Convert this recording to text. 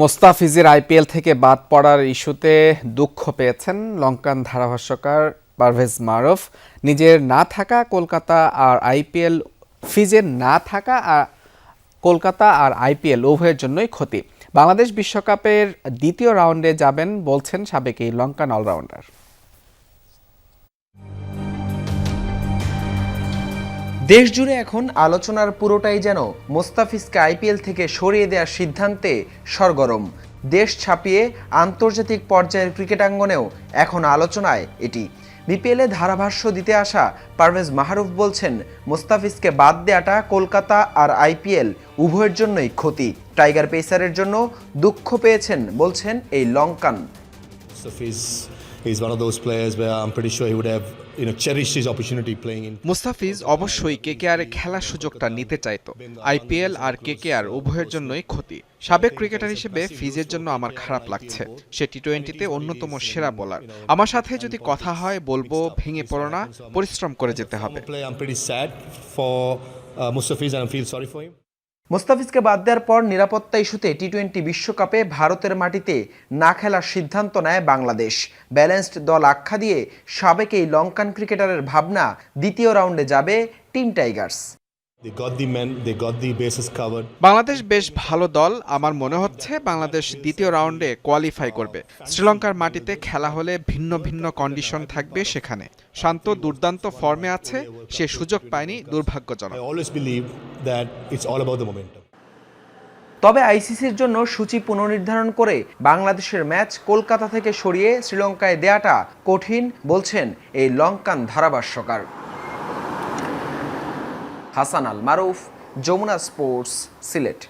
মোস্তাফিজের IPL থেকে বাদ পড়ার ইস্যুতে দুঃখ পেয়েছেন লঙ্কান ধারাভাষ্যকার পারভেজ মারফ। নিজের না থাকা কলকাতা আর আইপিএল, ফিজের না থাকা আর কলকাতা আর আইপিএল উভয়ের জন্যই ক্ষতি। বাংলাদেশ বিশ্বকাপের দ্বিতীয় রাউন্ডে যাবেন বলছেন সাবেক এই লঙ্কান অলরাউন্ডার। দেশ জুড়ে এখন আলোচনার পুরোটাই যেন মোস্তাফিজকে আইপিএল থেকে সরিয়ে দেওয়ার সিদ্ধান্তে সরগরম। দেশ ছাপিয়ে আন্তর্জাতিক পর্যায়ের ক্রিকেটাঙ্গনেও এখন আলোচনায় এটি। বিপিএলে ধারাভাষ্য দিতে আসা পারভেজ মাহরুফ বলছেন, মোস্তাফিজকে বাদ দেওয়াটা কলকাতা আর আইপিএল উভয়ের জন্যই ক্ষতি। টাইগার পেসারের জন্য দুঃখ পেয়েছেন, বলছেন এই Lankan. Mustafiz is one of those players where I'm pretty sure he would have you know cherished his opportunity playing in. Mustafiz অবশ্যই কেকেআর খেলার সুযোগটা নিতে চাইতো। আইপিএল আর কেকেআর উভয়ের জন্যই ক্ষতি। সাবেক ক্রিকেটার হিসেবে ফিজের জন্য আমার খারাপ লাগছে। সে টি টোয়েন্টিতে অন্যতম সেরা বোলার আমার সাথে যদি কথা হয় বলব ভেঙে পড়ো না পরিশ্রম করে যেতে হবে। মোস্তাফিজকে বাদ দেওয়ার পর নিরাপত্তা ইস্যুতে টি টোয়েন্টি বিশ্বকাপে ভারতের মাটিতে না খেলার সিদ্ধান্ত নেয় বাংলাদেশ। ব্যালেন্সড দল আখ্যা দিয়ে সাবেক এই লঙ্কান ক্রিকেটারের ভাবনা দ্বিতীয় রাউন্ডে যাবে team Tigers. They got the men, they got the bases covered. Bangladesh বেশ ভালো দল আমার মনে হচ্ছে বাংলাদেশ দ্বিতীয় রাউন্ডে কোয়ালিফাই করবে শ্রীলঙ্কার মাটিতে খেলা হলে ভিন্ন ভিন্ন কন্ডিশন থাকবে সেখানে শান্ত দুর্দান্ত ফর্মে আছে সে সুযোগ পায়নি দুর্ভাগ্যজনক I always believe that it's all about the momentum. তবে আইসিসির জন্য সূচি পুনর্নির্ধারণ করে বাংলাদেশের ম্যাচ কলকাতা থেকে সরিয়ে শ্রীলঙ্কায় দেয়াটা কঠিন বলছেন এই লঙ্কান ধারাভাষ্যকার হাসান আল মারুফ যমুনা স্পোর্টস সিলেট।